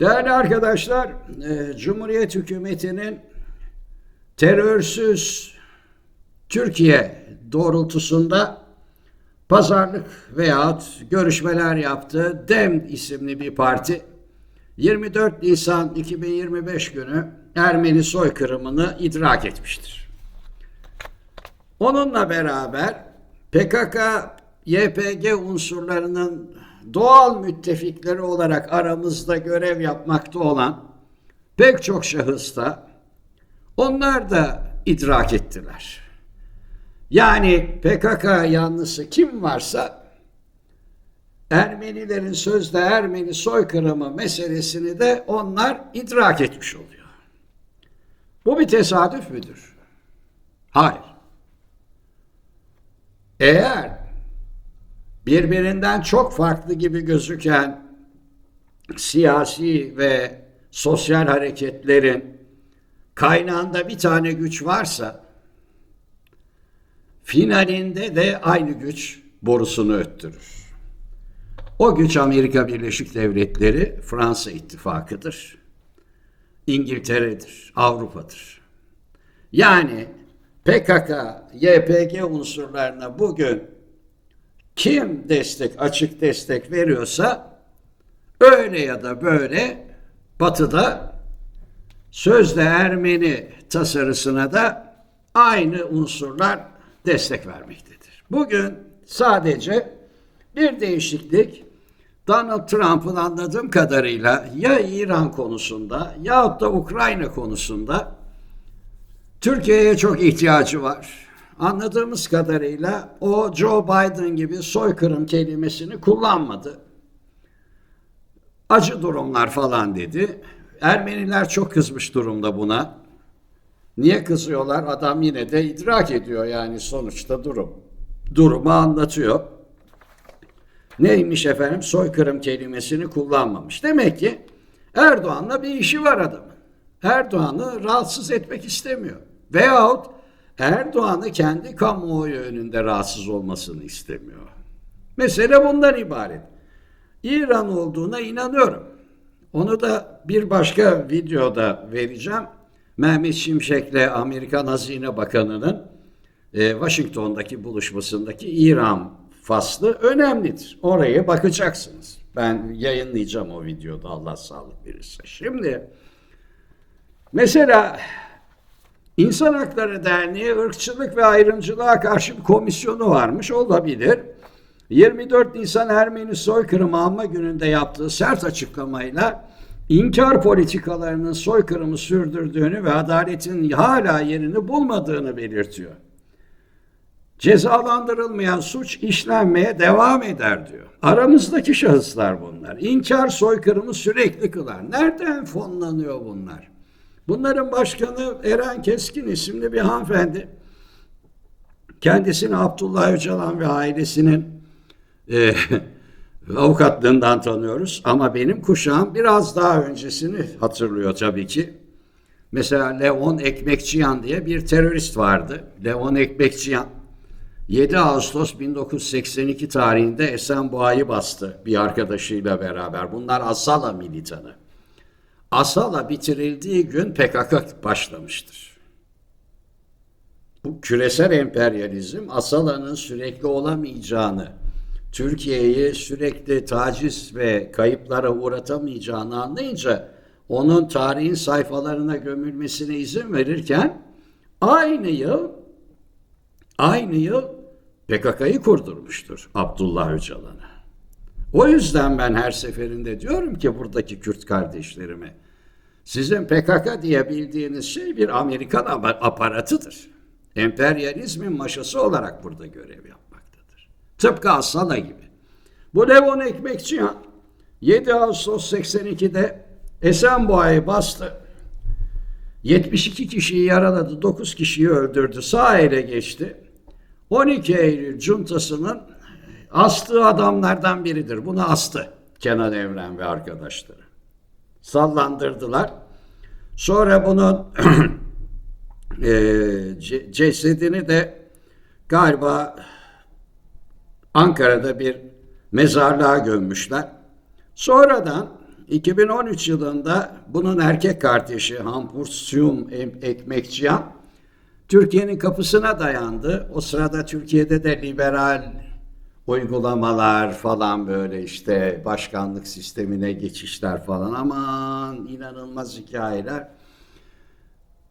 Değerli arkadaşlar, e, Cumhuriyet hükümetinin terörsüz Türkiye doğrultusunda pazarlık veyahut görüşmeler yaptığı DEM isimli bir parti 24 Nisan 2025 günü Ermeni soykırımını idrak etmiştir. Onunla beraber PKK, YPG unsurlarının doğal müttefikleri olarak aramızda görev yapmakta olan pek çok şahıs da onlar da idrak ettiler. Yani PKK yanlısı kim varsa Ermenilerin sözde Ermeni soykırımı meselesini de onlar idrak etmiş oluyor. Bu bir tesadüf müdür? Hayır. Eğer birbirinden çok farklı gibi gözüken siyasi ve sosyal hareketlerin kaynağında bir tane güç varsa finalinde de aynı güç borusunu öttürür. O güç Amerika Birleşik Devletleri, Fransa ittifakıdır. İngiltere'dir, Avrupa'dır. Yani PKK, YPG unsurlarına bugün kim destek, açık destek veriyorsa öyle ya da böyle Batı'da sözde Ermeni tasarısına da aynı unsurlar destek vermektedir. Bugün sadece bir değişiklik Donald Trump'ın anladığım kadarıyla ya İran konusunda yahut da Ukrayna konusunda Türkiye'ye çok ihtiyacı var. Anladığımız kadarıyla o Joe Biden gibi soykırım kelimesini kullanmadı. Acı durumlar falan dedi. Ermeniler çok kızmış durumda buna. Niye kızıyorlar? Adam yine de idrak ediyor yani sonuçta durum. Durumu anlatıyor. Neymiş efendim? Soykırım kelimesini kullanmamış. Demek ki Erdoğan'la bir işi var adamın. Erdoğan'ı rahatsız etmek istemiyor. Veyahut Erdoğan'ı kendi kamuoyu önünde rahatsız olmasını istemiyor. Mesele bundan ibaret. İran olduğuna inanıyorum. Onu da bir başka videoda vereceğim. Mehmet Şimşek'le Amerikan Hazine Bakanı'nın e, Washington'daki buluşmasındaki İran faslı önemlidir. Oraya bakacaksınız. Ben yayınlayacağım o videoda Allah sağlık verirse. Şimdi mesela İnsan Hakları Derneği ırkçılık ve ayrımcılığa karşı bir komisyonu varmış olabilir. 24 Nisan Ermeni soykırımı anma gününde yaptığı sert açıklamayla inkar politikalarının soykırımı sürdürdüğünü ve adaletin hala yerini bulmadığını belirtiyor. Cezalandırılmayan suç işlenmeye devam eder diyor. Aramızdaki şahıslar bunlar. İnkar soykırımı sürekli kılar. Nereden fonlanıyor bunlar? Bunların başkanı Eren Keskin isimli bir hanımefendi. Kendisini Abdullah Öcalan ve ailesinin e, avukatlığından tanıyoruz. Ama benim kuşağım biraz daha öncesini hatırlıyor tabii ki. Mesela Leon Ekmekçiyan diye bir terörist vardı. Leon Ekmekçiyan 7 Ağustos 1982 tarihinde Esenboğa'yı bastı bir arkadaşıyla beraber. Bunlar Asala militanı. Asala bitirildiği gün PKK başlamıştır. Bu küresel emperyalizm Asala'nın sürekli olamayacağını, Türkiye'yi sürekli taciz ve kayıplara uğratamayacağını anlayınca onun tarihin sayfalarına gömülmesine izin verirken aynı yıl aynı yıl PKK'yı kurdurmuştur Abdullah Öcalan'a. O yüzden ben her seferinde diyorum ki buradaki Kürt kardeşlerime sizin PKK diye bildiğiniz şey bir Amerikan aparatıdır. Emperyalizmin maşası olarak burada görev yapmaktadır. Tıpkı Asala gibi. Bu Levon Ekmekçihan 7 Ağustos 82'de Esenboğa'yı bastı. 72 kişiyi yaraladı, 9 kişiyi öldürdü, sağ ele geçti. 12 Eylül cuntasının astığı adamlardan biridir. Bunu astı Kenan Evren ve arkadaşları. Sallandırdılar. Sonra bunun e, cesedini de galiba Ankara'da bir mezarlığa gömmüşler. Sonradan 2013 yılında bunun erkek kardeşi Hambursyum Ekmekçiyan Türkiye'nin kapısına dayandı. O sırada Türkiye'de de liberal uygulamalar falan böyle işte başkanlık sistemine geçişler falan aman inanılmaz hikayeler.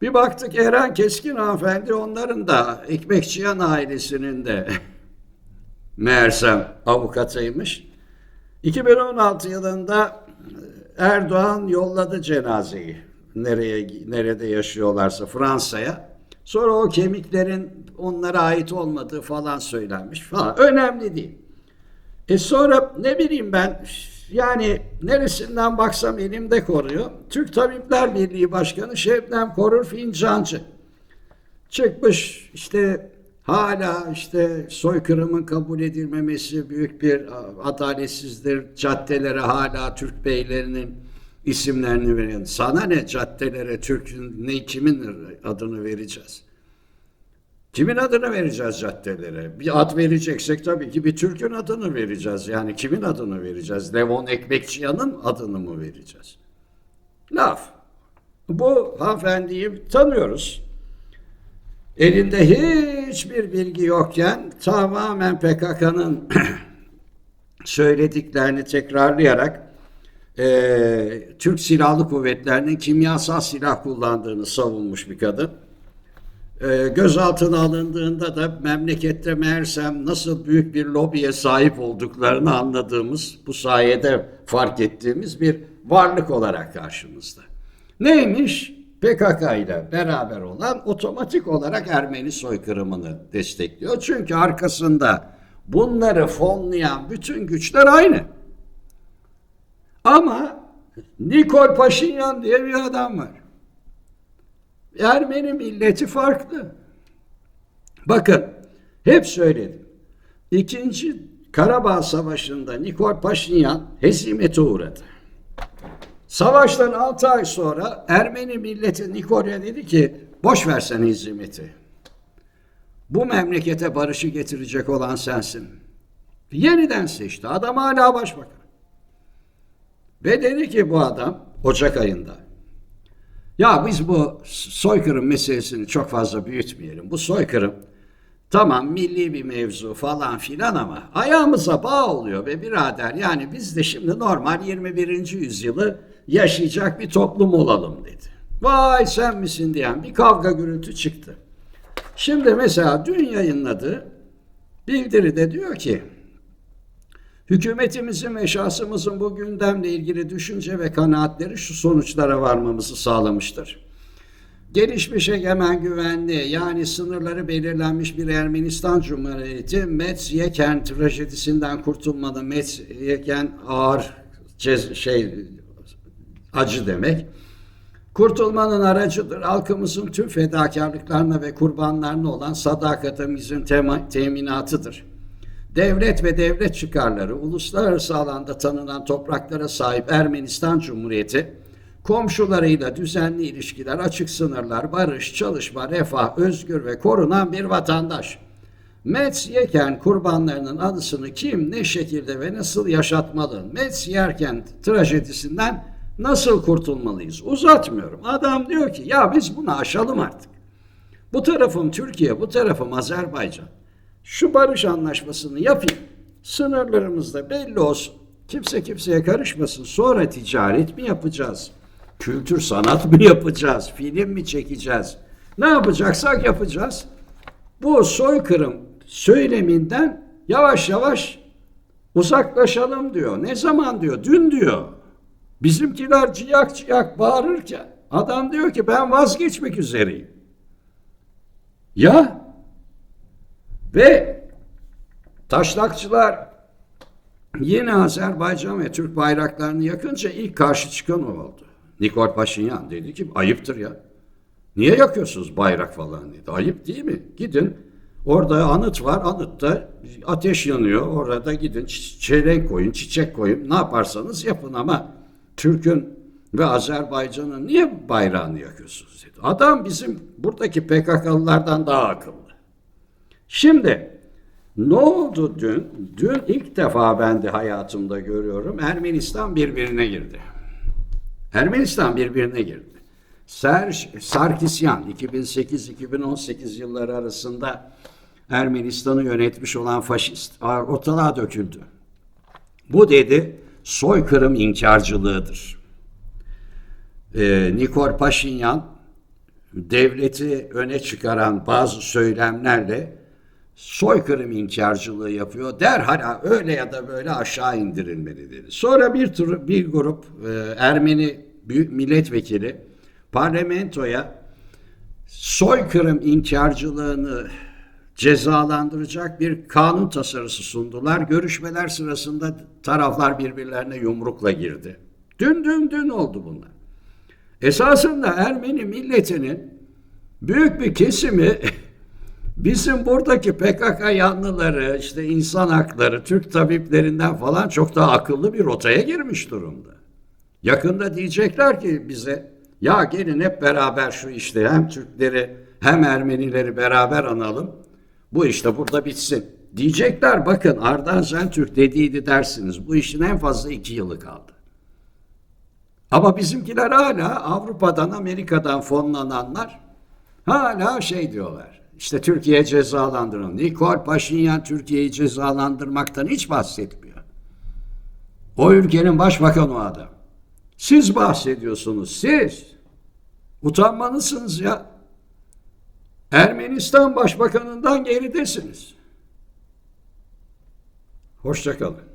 Bir baktık Eren Keskin hanımefendi onların da Ekmekçiyan ailesinin de meğersem avukatıymış. 2016 yılında Erdoğan yolladı cenazeyi. Nereye nerede yaşıyorlarsa Fransa'ya. Sonra o kemiklerin onlara ait olmadığı falan söylenmiş falan. Önemli değil. E sonra ne bileyim ben yani neresinden baksam elimde koruyor. Türk Tabipler Birliği Başkanı Şebnem Korur Fincancı. Çıkmış işte hala işte soykırımın kabul edilmemesi büyük bir adaletsizdir. Caddelere hala Türk beylerinin isimlerini veriyor. Sana ne caddelere Türk'ün ne kimin adını vereceğiz? Kimin adını vereceğiz caddelere? Bir ad vereceksek tabii ki bir Türk'ün adını vereceğiz. Yani kimin adını vereceğiz? Levon Ekmekçiyan'ın adını mı vereceğiz? Laf. Bu hanımefendiyi tanıyoruz. Elinde hiçbir bilgi yokken tamamen PKK'nın söylediklerini tekrarlayarak e, Türk Silahlı Kuvvetleri'nin kimyasal silah kullandığını savunmuş bir kadın. E, gözaltına alındığında da memlekette meğersem nasıl büyük bir lobiye sahip olduklarını anladığımız, bu sayede fark ettiğimiz bir varlık olarak karşımızda. Neymiş? PKK ile beraber olan otomatik olarak Ermeni soykırımını destekliyor. Çünkü arkasında bunları fonlayan bütün güçler aynı. Ama Nikol Paşinyan diye bir adam var. Ermeni milleti farklı. Bakın hep söyledim. İkinci Karabağ Savaşı'nda Nikol Paşinyan hezimete uğradı. Savaştan 6 ay sonra Ermeni milleti Nikolya dedi ki boş versen hizmeti. Bu memlekete barışı getirecek olan sensin. Yeniden seçti. Adam hala başbakan. Ve dedi ki bu adam Ocak ayında ya biz bu soykırım meselesini çok fazla büyütmeyelim. Bu soykırım Tamam milli bir mevzu falan filan ama ayağımıza bağ oluyor ve birader yani biz de şimdi normal 21. yüzyılı yaşayacak bir toplum olalım dedi. Vay sen misin diyen bir kavga gürültü çıktı. Şimdi mesela dün yayınladığı bildiride diyor ki hükümetimizin ve şahsımızın bu gündemle ilgili düşünce ve kanaatleri şu sonuçlara varmamızı sağlamıştır gelişmiş egemen güvenli yani sınırları belirlenmiş bir Ermenistan Cumhuriyeti Metz Yeken trajedisinden kurtulmadı. Metz Yeken ağır şey acı demek. Kurtulmanın aracıdır. Halkımızın tüm fedakarlıklarına ve kurbanlarına olan sadakatimizin teminatıdır. Devlet ve devlet çıkarları uluslararası alanda tanınan topraklara sahip Ermenistan Cumhuriyeti komşularıyla düzenli ilişkiler, açık sınırlar, barış, çalışma, refah, özgür ve korunan bir vatandaş. Metz Yeken kurbanlarının anısını kim, ne şekilde ve nasıl yaşatmalı? Metz Yerken trajedisinden nasıl kurtulmalıyız? Uzatmıyorum. Adam diyor ki ya biz bunu aşalım artık. Bu tarafım Türkiye, bu tarafım Azerbaycan. Şu barış anlaşmasını yapayım. Sınırlarımızda belli olsun. Kimse kimseye karışmasın. Sonra ticaret mi yapacağız? Kültür sanat mı yapacağız? Film mi çekeceğiz? Ne yapacaksak yapacağız. Bu soykırım söyleminden yavaş yavaş uzaklaşalım diyor. Ne zaman diyor? Dün diyor. Bizimkiler ciyak ciyak bağırırken adam diyor ki ben vazgeçmek üzereyim. Ya ve taşlakçılar yine Azerbaycan ve Türk bayraklarını yakınca ilk karşı çıkan o oldu. Nikol Paşinyan dedi ki ayıptır ya. Niye yakıyorsunuz bayrak falan dedi. Ayıp değil mi? Gidin orada anıt var. Anıtta ateş yanıyor. Orada gidin çelenk koyun, çiçek koyun. Ne yaparsanız yapın ama Türk'ün ve Azerbaycan'ın niye bayrağını yakıyorsunuz dedi. Adam bizim buradaki PKK'lılardan daha akıllı. Şimdi ne oldu dün? Dün ilk defa ben de hayatımda görüyorum Ermenistan birbirine girdi. Ermenistan birbirine girdi. Serge Sarkisyan 2008-2018 yılları arasında Ermenistan'ı yönetmiş olan faşist ortalığa döküldü. Bu dedi soykırım inkarcılığıdır. Ee, Nikol Paşinyan devleti öne çıkaran bazı söylemlerle soykırım inkarcılığı yapıyor. Derhal öyle ya da böyle aşağı indirilmeli dedi. Sonra bir tur bir grup e, Ermeni milletvekili parlamentoya soykırım inkarcılığını cezalandıracak bir kanun tasarısı sundular. Görüşmeler sırasında taraflar birbirlerine yumrukla girdi. Dün dün dün oldu bunlar. Esasında Ermeni milletinin büyük bir kesimi bizim buradaki PKK yanlıları, işte insan hakları, Türk tabiplerinden falan çok daha akıllı bir rotaya girmiş durumda. Yakında diyecekler ki bize ya gelin hep beraber şu işte hem Türkleri hem Ermenileri beraber analım. Bu işte burada bitsin. Diyecekler bakın Ardan Türk dediydi dersiniz. Bu işin en fazla iki yılı kaldı. Ama bizimkiler hala Avrupa'dan, Amerika'dan fonlananlar hala şey diyorlar. İşte Türkiye cezalandırın. Nikol Paşinyan Türkiye'yi cezalandırmaktan hiç bahsetmiyor. O ülkenin başbakanı o adam. Siz bahsediyorsunuz, siz. Utanmalısınız ya. Ermenistan başbakanından geridesiniz. Hoşçakalın.